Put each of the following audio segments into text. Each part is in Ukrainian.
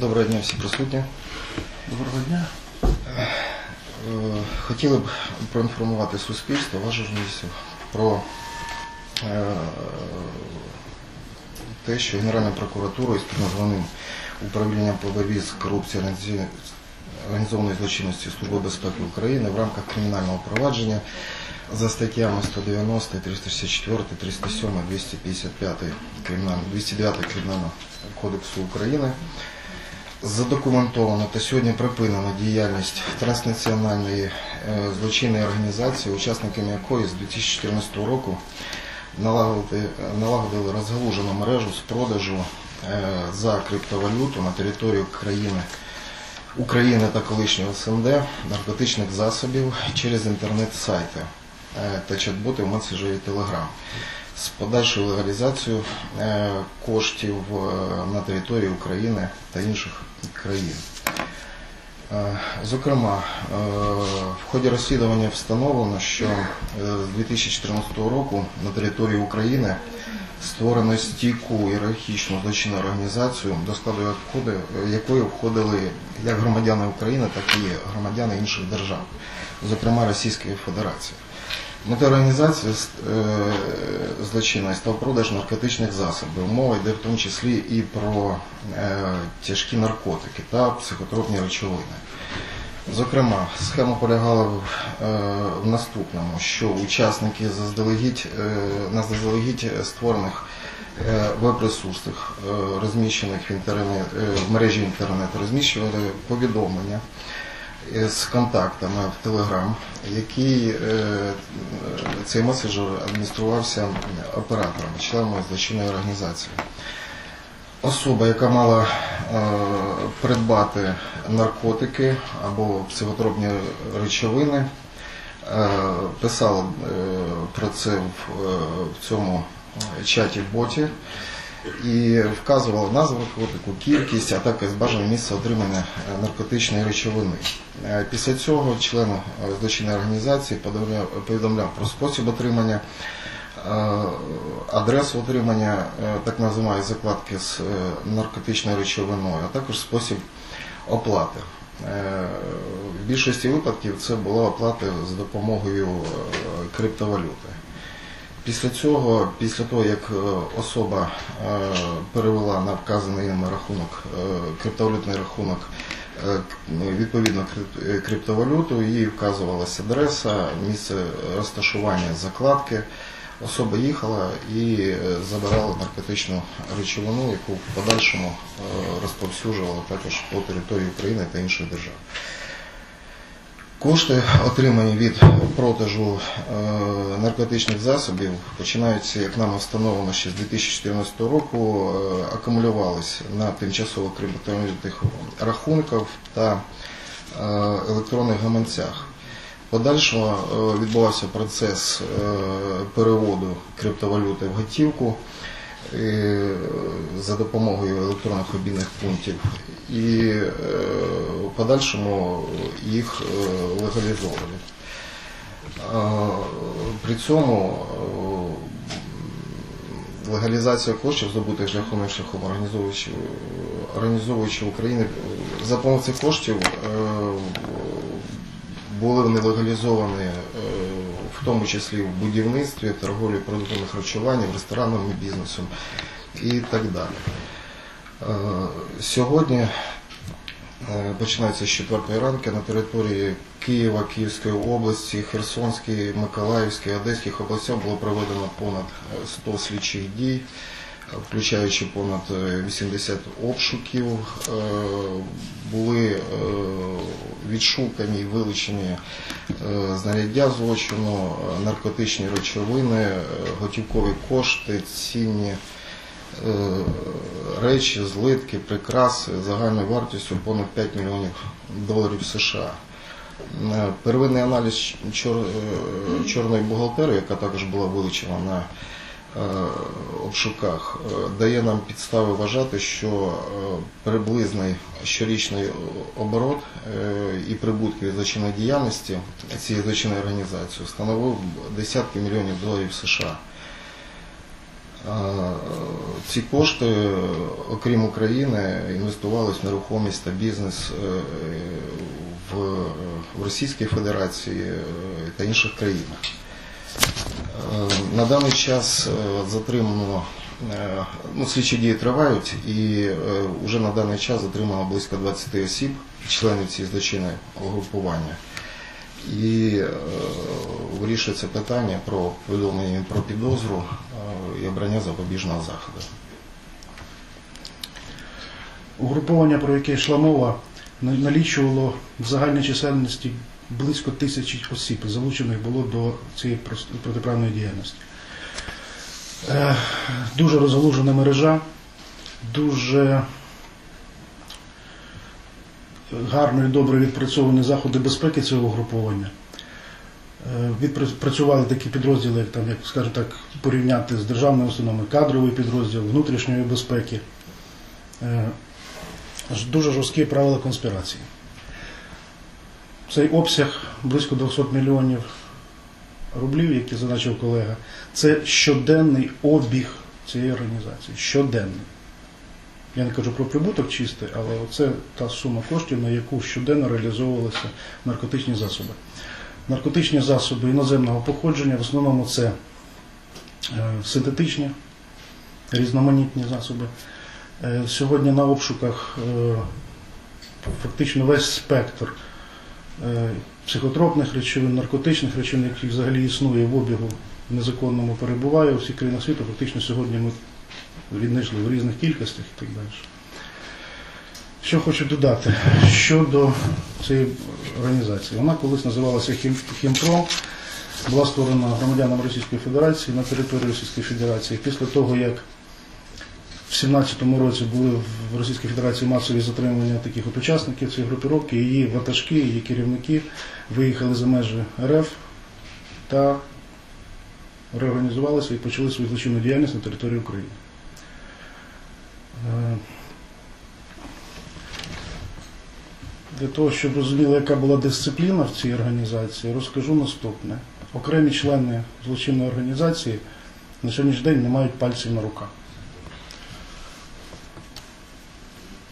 Доброго дня всі присутні. Доброго дня. Е, Хотіли б проінформувати суспільство, вас журналістів, про е, те, що Генеральною прокуратурою спільно з головним управлінням по боротьбі з корупцією організованої злочинності Служби безпеки України в рамках кримінального провадження за статтями 190, 364, 307, 255 кримінального, 209 Кримінального кодексу України задокументовано та сьогодні припинена діяльність транснаціональної е, злочинної організації, учасниками якої з 2014 року налагодили, налагодили розгалужену мережу з продажу е, за криптовалюту на територію країни України та колишнього СНД наркотичних засобів через інтернет-сайти е, та чат-боти в меседжері Telegram з подальшою легалізацією е, коштів е, на території України та інших країн. Е, Зокрема, в ході розслідування встановлено, що з 2014 року на території України створено стійку ієрархічну злочинну організацію, до складу якої входили як громадяни України, так і громадяни інших держав, зокрема Російської Федерації. Метою організації е, злочинної став продаж наркотичних засобів. Мова йде в тому числі і про е, тяжкі наркотики та психотропні речовини. Зокрема, схема полягала в, е, наступному, що учасники заздалегідь, на заздалегідь створених веб-ресурсах, розміщених в, інтернет, в мережі інтернет, розміщували повідомлення з контактами в який е, цей меседжер адмініструвався оператором, членом злочинної організації. Особа, яка мала е, придбати наркотики або психотропні речовини, е, писала е, про це в, цьому чаті боті і вказувала назву наркотику, кількість, а також бажане місце отримання е, наркотичної речовини. Е, Після цього член е, злочинної організації повідомляв, про спосіб отримання адресу отримання так називаної закладки з наркотичною речовиною, а також спосіб оплати. В більшості випадків це була оплата з допомогою криптовалюти. Після цього, після того, як е, особа е, перевела на вказаний ними рахунок, е, криптовалютний рахунок відповідно криптовалюту, їй вказувалася адреса, місце розташування закладки. Особа їхала і забирала наркотичну речовину, яку в подальшому розповсюджувала також по території України та інших держав. Кошти, отримані від продажу е, наркотичних засобів, починаються, як нам встановлено ще з 2014 року, е, акумулювалися на тимчасово криптовалютних рахунках та е, електронних гаманцях. Подальшого відбувався процес переводу криптовалюти в готівку за допомогою електронних обмінних пунктів і е, в подальшому їх е, легалізовували. Е, При цьому е, легалізація коштів здобутих шляхом і шляхом організовуючи, організовуючи України за допомогою коштів е, були вони легалізовані е, в тому числі в будівництві, торговлі продуктами харчування, ресторанному бізнесом і так далі. Е, Сьогодні е, починається з 4 ранку на території Києва, Київської області, Херсонської, Миколаївської, Одеських областях було проведено понад е, 100 слідчих дій, включаючи понад е, 80 обшуків. Е, Були е, відшукані і вилучені е, знаряддя злочину, е, наркотичні речовини, е, готівкові кошти, цінні е, речі, злитки, прикраси загальною вартістю понад 5 мільйонів доларів США. Е, Первинний аналіз чор- е, чорної бухгалтерії, яка також була вилучена на е, обшуках, е, дає нам підстави вважати, що е, приблизний щорічний оборот е, і прибутки від злочинної діяльності цієї злочинної організації становив десятки мільйонів доларів США. Е, Ці кошти, е, окрім України, інвестувалися в нерухомість та бізнес е, в, Російській Федерації е, та інших країнах. Е, На даний час е, затримано, е, ну, слідчі дії тривають, і вже на даний час затримано близько 20 осіб, членів цієї злочинної угрупування. І вирішується питання про повідомлення про підозру і обрання запобіжного заходу. Угруповання, про яке йшла мова, налічувало в загальній чисельності близько тисячі осіб, залучених було до цієї протиправної діяльності. Е, Дуже розгалужена мережа, дуже гарно і добре відпрацьовані заходи безпеки цього угруповання. Е, Відпрацювали такі підрозділи, як, там, як скажімо так, порівняти з державними установами, кадровий підрозділ, внутрішньої безпеки. Е, дуже жорсткі правила конспірації. Цей обсяг близько 200 мільйонів рублів, які зазначив колега, це щоденний обіг цієї організації. Щоденний. Я не кажу про прибуток чистий, але це та сума коштів, на яку щоденно реалізовувалися наркотичні засоби. Наркотичні засоби іноземного походження, в основному це е, синтетичні, різноманітні засоби. Е, Сьогодні на обшуках е, фактично весь спектр психотропних речовин, наркотичних речовин, які взагалі існує в обігу в незаконному перебуває у всіх країнах світу. Фактично сьогодні ми віднайшли в різних кількостях і так далі. Що хочу додати щодо цієї організації. Вона колись називалася Хім- Хімпро, була створена громадянами Російської Федерації на території Російської Федерації. Після того, як в 17-му році були в Російській Федерації масові затримання таких от учасників цієї групіровки, її ватажки, її керівники виїхали за межі РФ та реорганізувалися і почали свою злочинну діяльність на території України. Е, Для того, щоб розуміли, яка була дисципліна в цій організації, розкажу наступне. Окремі члени злочинної організації на сьогоднішній день не мають пальців на руках.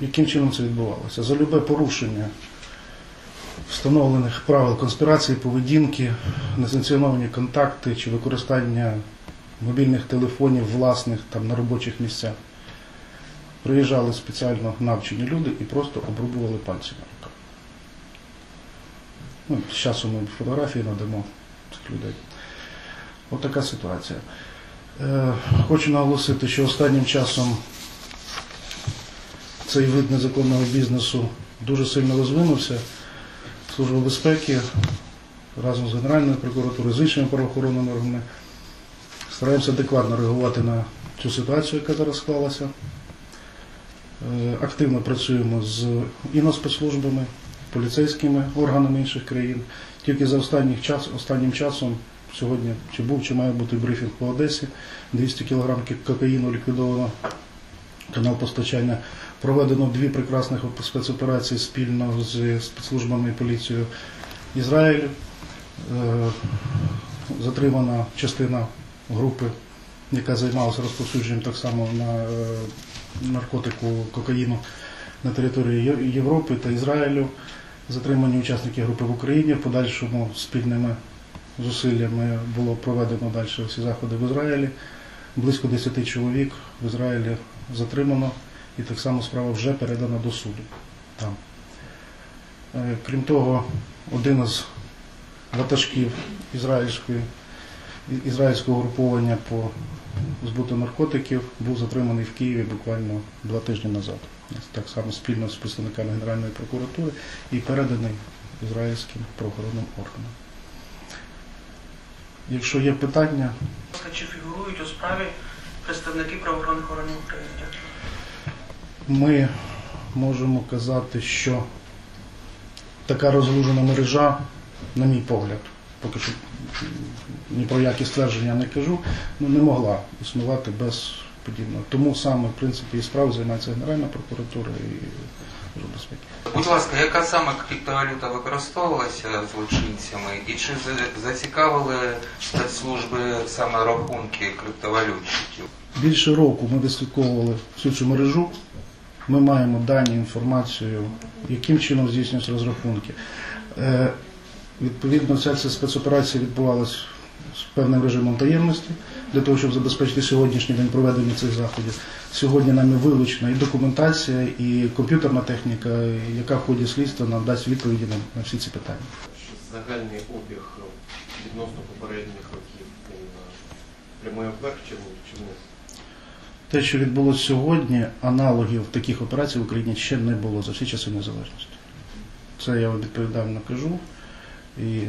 Яким чином це відбувалося? За любе порушення встановлених правил конспірації, поведінки, несанкціоновані контакти чи використання мобільних телефонів власних там на робочих місцях. Приїжджали спеціально навчені люди і просто обрубували пальці на руках. Ну, з часом ми фотографії надамо цих людей. От ситуація. Е, хочу наголосити, що останнім часом цей вид незаконного бізнесу дуже сильно розвинувся. Служба безпеки разом з Генеральною прокуратурою, з іншими правоохоронними органами стараємося адекватно реагувати на цю ситуацію, яка зараз склалася. Е, Активно працюємо з іноспецслужбами, поліцейськими органами інших країн. Тільки за останніх час, останнім часом, сьогодні чи був, чи має бути брифінг по Одесі, 200 кг кокаїну ліквідовано, канал постачання. Проведено дві прекрасних спецоперації спільно з спецслужбами і поліцією Ізраїлю. Е, Затримана частина групи, яка займалася розповсюдженням так само на е, наркотику кокаїну на території Європи та Ізраїлю. Затримані учасники групи в Україні. В подальшому спільними зусиллями було проведено далі всі заходи в Ізраїлі. Близько 10 чоловік в Ізраїлі затримано, і так само справа вже передана до суду. Там. Е, Крім того, один із ватажків ізраїльської, ізраїльського груповання по збуту наркотиків був затриманий в Києві буквально два тижні назад. Так само спільно з представниками Генеральної прокуратури і переданий ізраїльським правоохоронним органам. Якщо є питання, Чи фігурують у справі представники правоохоронних органів України? Ми можемо казати, що така розгалужена мережа, на мій погляд, поки що ні про які ствердження не кажу, ну не могла існувати без подібного. Тому саме, в принципі, і справою займається Генеральна прокуратура і безпеки. Будь ласка, яка саме криптовалюта використовувалася злочинцями, і чи зацікавили спецслужби саме рахунки криптовалютчиків? Більше року ми відслідковували всю цю мережу. Ми маємо дані, інформацію, яким чином здійснюються розрахунки. Е, Відповідно, вся ця спецоперація відбувалася з певним режимом таємності для того, щоб забезпечити сьогоднішній день проведення цих заходів. Сьогодні нами вилучена і документація, і комп'ютерна техніка, яка в ході слідства нам дасть відповіді на, всі ці питання. загальний обіг відносно попередніх років е, прямує вверх чи вниз? Те, що відбулося сьогодні, аналогів таких операцій в Україні ще не було за всі часи незалежності. Це я вам відповідально кажу. І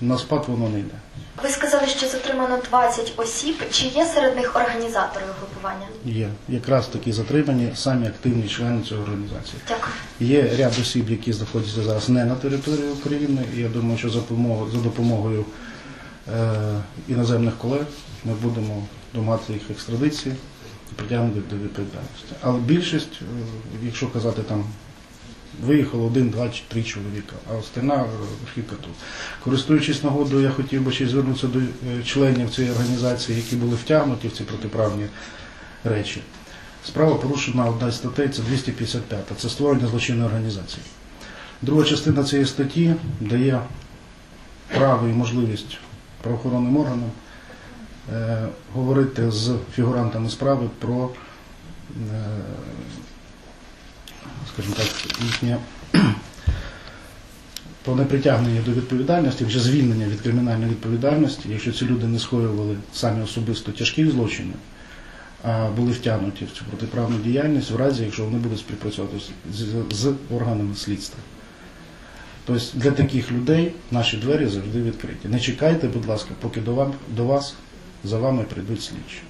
на спад воно не йде. Ви сказали, що затримано 20 осіб. Чи є серед них організатори угрупування? Є якраз такі затримані самі активні члени цієї організації. Дякую. Є ряд осіб, які знаходяться зараз не на території України. Я думаю, що за допомогою, за допомогою іноземних колег ми будемо домагатися їх екстрадиції і притягнути до відповідальності. Але більшість, е, якщо казати там, виїхало один, два чи три чоловіка, а остальна е, тут. Користуючись нагодою, я хотів би ще звернутися до е, членів цієї організації, які були втягнуті в ці протиправні речі. Справа порушена одна статей, це 255, це створення злочинної організації. Друга частина цієї статті дає право і можливість правоохоронним органам е, говорити з фігурантами справи про, е, скажімо так, їхнє про непритягнення до відповідальності, вже звільнення від кримінальної відповідальності, якщо ці люди не скоювали самі особисто тяжких злочинів, а були втягнуті в цю протиправну діяльність в разі, якщо вони будуть співпрацювати з, з органами слідства. Тобто для таких людей наші двері завжди відкриті. Не чекайте, будь ласка, поки до, вас за вами прийдуть слідчі.